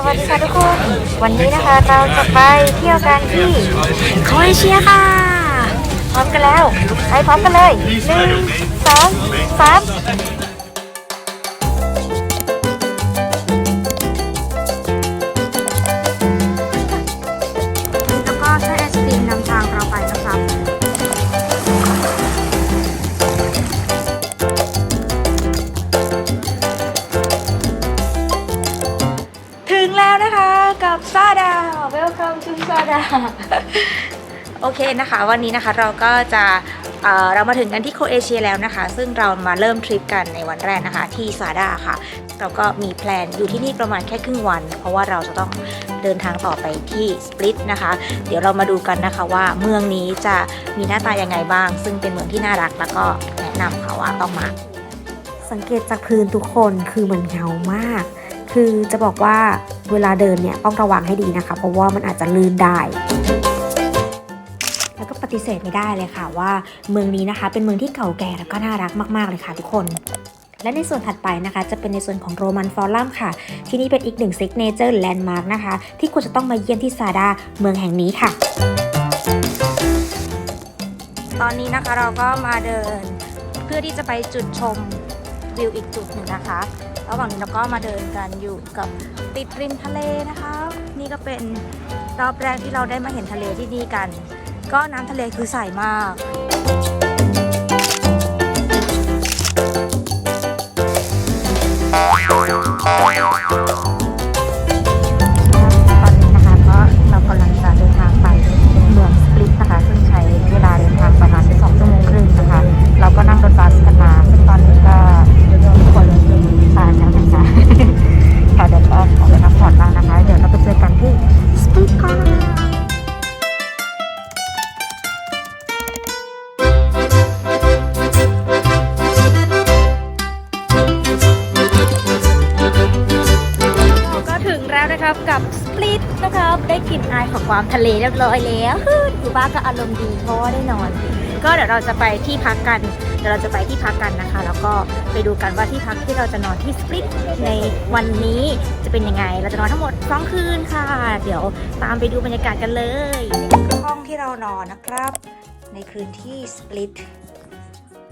สวัสดีค่ะทุกคน วันนี้นะคะเราจะไปเที่ยวกันที่โครเอเชียค่ะ พร้อมกันแล้ว ไปพร้อมกันเลยหนึ่งสองสาม โอเคนะคะ วันนี้นะคะเราก็จะเเรามาถึงกันที่โครเอเชียแล้วนะคะ ซึ่งเรามาเริ่มทริปกันในวันแรกนะคะ ที่ซาดาค่ะ เราก็มีแพลนอยู่ที่นี่ประมาณแค่ครึ่งวัน เพราะว่าเราจะต้องเดินทางต่อไปที่สปลิตนะคะ เดี๋ยวเรามาดูกันนะคะว่าเมืองนี้จะมีหน้าตายังไงบ้าง ซึ่งเป็นเมืองที่น่ารักแล้วก็แนะนำค่ะว่าต้องมา สังเกตจากพื้นทุกคนคือมันเงามาก คือจะบอกว่าเวลาเดินเนี่ยต้องระวังให้ดีนะคะ เพราะว่ามันอาจจะลื่นได้แล้วก็ปฏิเสธไม่ได้เลยค่ะว่าเมืองนี้นะคะ เป็นเมืองที่เก่าแก่แล้วก็น่ารักมาก ๆ เลยค่ะทุกคน และในส่วนถัดไปนะคะ จะเป็นในส่วนของโรมันฟอรัมค่ะ ที่นี่เป็นอีกหนึ่งซิกเนเจอร์แลนด์มาร์กนะคะ ที่ควรจะต้องมาเยี่ยมที่ซาดาเมืองแห่งนี้ค่ะ ตอนนี้นะคะเราก็มาเดิน เพื่อที่จะไปจุดชม วิวอีกจุดหนึ่งนะคะ ระหว่างนี้เราก็มาเดินกันอยู่กับติดริมทะเลนะคะ นี่ก็เป็นรอบแรกที่เราได้มาเห็นทะเลที่นี่กัน ก็น้ำทะเลคือใสมาก ปลิตนะครับ ได้กลิ่นอายของความทะเลเรียบร้อยแล้วคือบ้านก็อารมณ์ดีเพราะว่าได้นอน ก็เดี๋ยวเราจะไปที่พักกันเดี๋ยวเราจะไปที่พักกันนะคะ แล้วก็ไปดูกันว่าที่พักที่เราจะนอนที่สปลิตในวันนี้จะเป็นยังไง เราจะนอนทั้งหมดสองคืนค่ะ เดี๋ยวตามไปดูบรรยากาศกันเลยห้องที่เรานอนนะครับ ในคืนที่สปลิต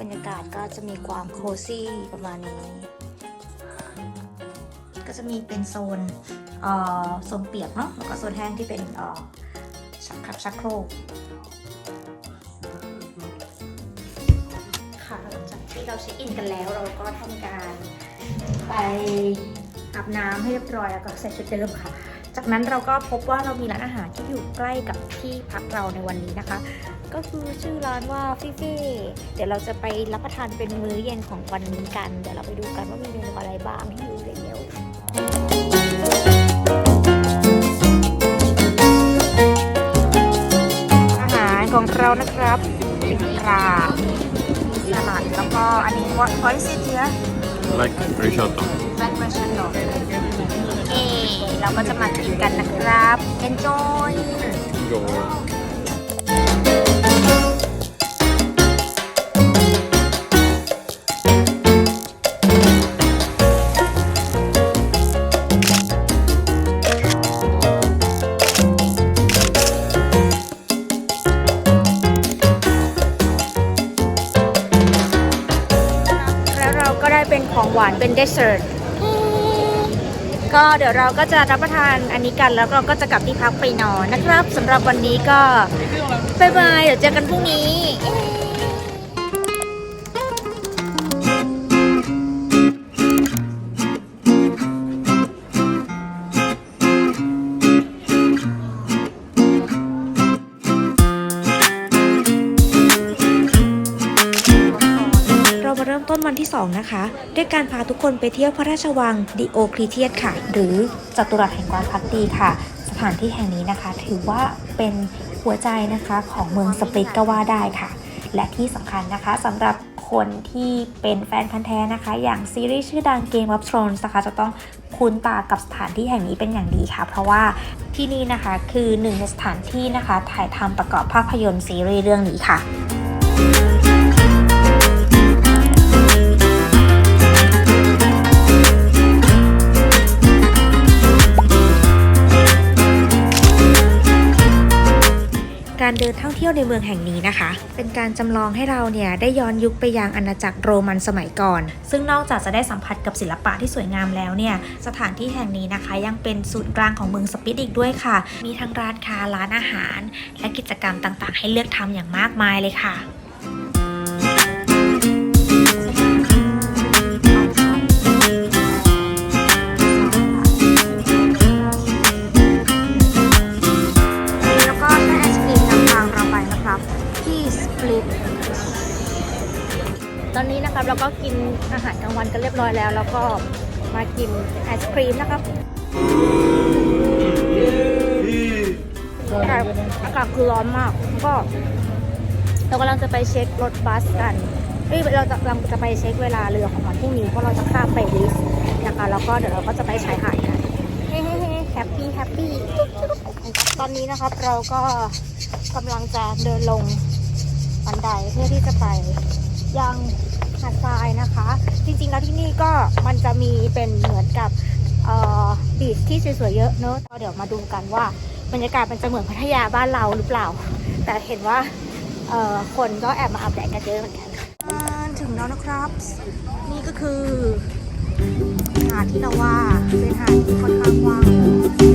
บรรยากาศก็จะมีความโคซี่ประมาณนี้ ก็จะมีเป็นโซน โซนเปียกเนาะแล้วก็โซนแห้งที่เป็นออชักครับชักโครกค่ะหลังจากที่เราเช็คอินกันแล้วเราก็ทำการไปอาบน้ำให้เรียบร้อยแล้วก็ใส่ชุดเดิมค่ะ จากนั้นเราก็พบว่าเรามีร้านอาหารที่อยู่ใกล้กับที่พักเราในวันนี้นะคะ ก็คือชื่อร้านว่าฟิเฟ่เดี๋ยวเราจะไปรับประทานเป็นมื้อเย็นของวันนี้กัน เดี๋ยวเราไปดูกันว่ามีเมนูอะไรบ้างที่อยู่เร็ว Like risotto. black marshmallow เอเราก็จะมากินกันนะครับ enjoy Go. แเป็นของหวานเป็นเดสเซอร์ก็เดี๋ยวเราก็จะรับประทานอันนี้กันแล้วเราก็จะกลับที่พักไปนอนนะครับสำหรับวันนี้ก็บายบายเดี๋ยวเจอกันพรุ่งนี้ มาเริ่มต้นวันที่ 2 นะคะ ด้วยการพาทุกคนไปเที่ยวพระราชวังดิโอคลีเทียสค่ะ หรือจัตุรัสแห่งความพักดีค่ะ สถานที่แห่งนี้นะคะ ถือว่าเป็นหัวใจนะคะของเมืองสปริตก็ว่าได้ค่ะ และที่สำคัญนะคะสำหรับคนที่เป็นแฟนพันธ์แท้นะคะ อย่างซีรีส์ชื่อดัง Game of Thrones นะคะ จะต้องคุ้นตากับสถานที่แห่งนี้เป็นอย่างดีค่ะ เพราะว่าที่นี่นะคะคือหนึ่งในสถานที่นะคะ ถ่ายทำประกอบภาพยนตร์ซีรีส์เรื่องนี้ค่ะ เดินท่องเที่ยวในเมืองแห่งนี้นะคะ เป็นการจำลองให้เราเนี่ยได้ย้อนยุคไปยังอาณาจักรโรมันสมัยก่อน ซึ่งนอกจากจะได้สัมผัสกับศิลปะที่สวยงามแล้วเนี่ยสถานที่แห่งนี้นะคะ ยังเป็นศูนย์กลางของเมืองสปิตอีกด้วยค่ะ มีทั้งร้านค้าร้านอาหาร และกิจกรรมต่างๆ ให้เลือกทำอย่างมากมายเลยค่ะ อนนี้นะครับเราก็กินอาหารกลางวันกันเรียบร้อยแล้ว แล้วก็มากินไอศครีมนะครับแต่อากาศคือร้อนมากแล้วก็เรากำลังจะไปเช็ครถบัสกันเอ้ยเราจะกำลังจะไปเช็คเวลาเรือของวันพรุ่งนี้เพราะเราจะข้ามไปลิสนะคะแล้วก็เดี๋ยวเราก็จะไปชายหาดกันเฮ้เฮ้เฮ้แฮปปี้แฮปปี้ตอนนี้นะครับเราก็กำลังจะเดินลงบันไดเพื่อที่จะไป ยังหาดทรายนะคะ จริงๆแล้วที่นี่ก็มันจะมีเป็นเหมือนกับบีชที่สวยๆเยอะเนอะก็เดี๋ยวมาดูกันว่าบรรยากาศมันจะเหมือนพัทยาบ้านเราหรือเปล่า แต่เห็นว่าคนก็แอบมาอาบแดดกันเยอะเหมือนกันถึงแล้วนะครับ นี่ก็คือหาดที่เราว่าเป็นหาดที่ค่อนข้างกว้าง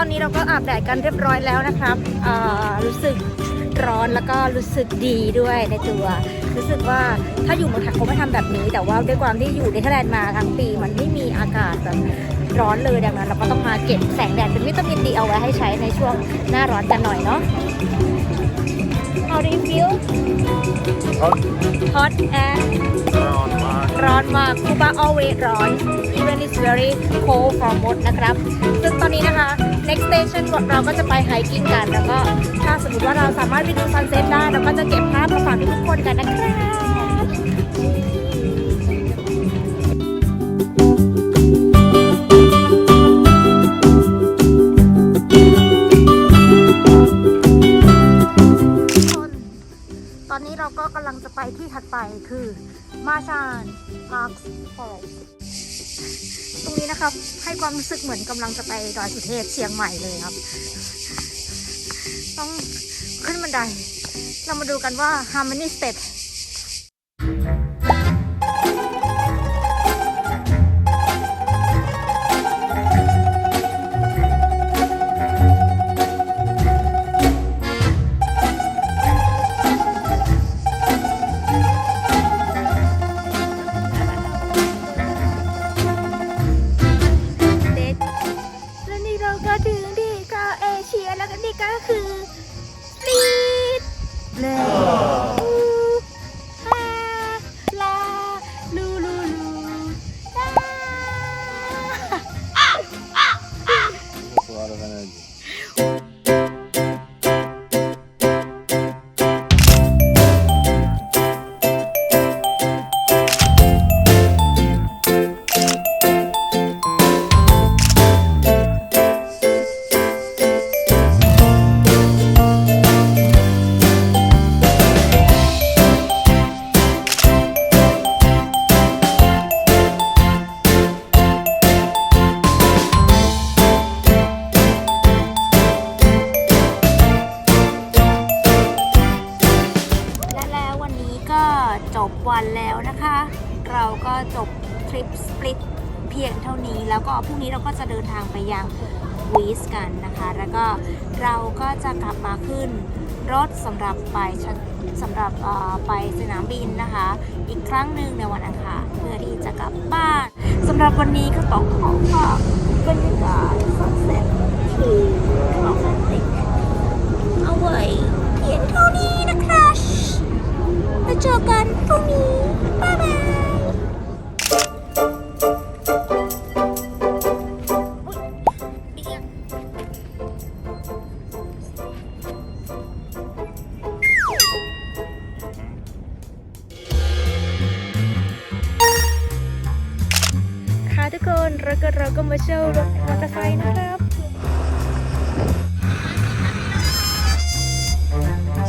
ตอนนี้เราก็อาบแดดกันเรียบร้อยแล้วนะครับเออรู้สึกร้อนแล้วก็รู้สึกดีด้วยในตัว รู้สึกว่าถ้าอยู่เมืองไทยคงไม่ทำแบบนี้ แต่ว่าด้วยความที่อยู่ในเทอร์แลนด์มาทั้งปี มันไม่มีอากาศแบบร้อนเลยดังนั้นเราก็ต้องมาเก็บแสงแดดเป็นวิตามินดีเอาไว้ให้ใช้ในช่วงหน้าร้อนกันหน่อยเนาะ How do you feel Hot. hot and Around March. ร้อนมากคูบา always ร้อน even it's very cold for m o d นะครับ ซึ่งตอนนี้นะคะ next station เราก็จะไป hiking กัน แล้วก็ถ้าสมมติว่าเราสามารถไปดู sunset ได้ เราก็จะเก็บภาพมาฝากทุกคนกันนะครับ ที่ถัดไปคือมาชานพาร์คฟอร์ตรงนี้นะครับ ให้ความรู้สึกเหมือนกำลังจะไปดอยสุเทพเชียงใหม่เลยครับ ต้องขึ้นบันได เรามาดูกันว่า Harmony Step ก็พรุ่งนี้เราก็จะเดินทางไปยังวีสกันนะคะ แล้วก็เราก็จะกลับมาขึ้นรถสำหรับไปสำหรับไปสนามบินนะคะ อีกครั้งหนึ่งในวันอังคารเพื่อที่จะกลับบ้านสำหรับวันนี้ก็ต้องขอฝากบรรยากาศสันเซ็ตที่โรแมนติกเอาไว้เพียงเท่านี้นะคะแล้วเจอกันพรุ่งนี้บ๊ายบาย ทุกคนแล้วก็เราก็มาเช่ารถมอเตอร์ไซค์นะครับ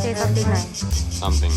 เจสัมติงไหน Something.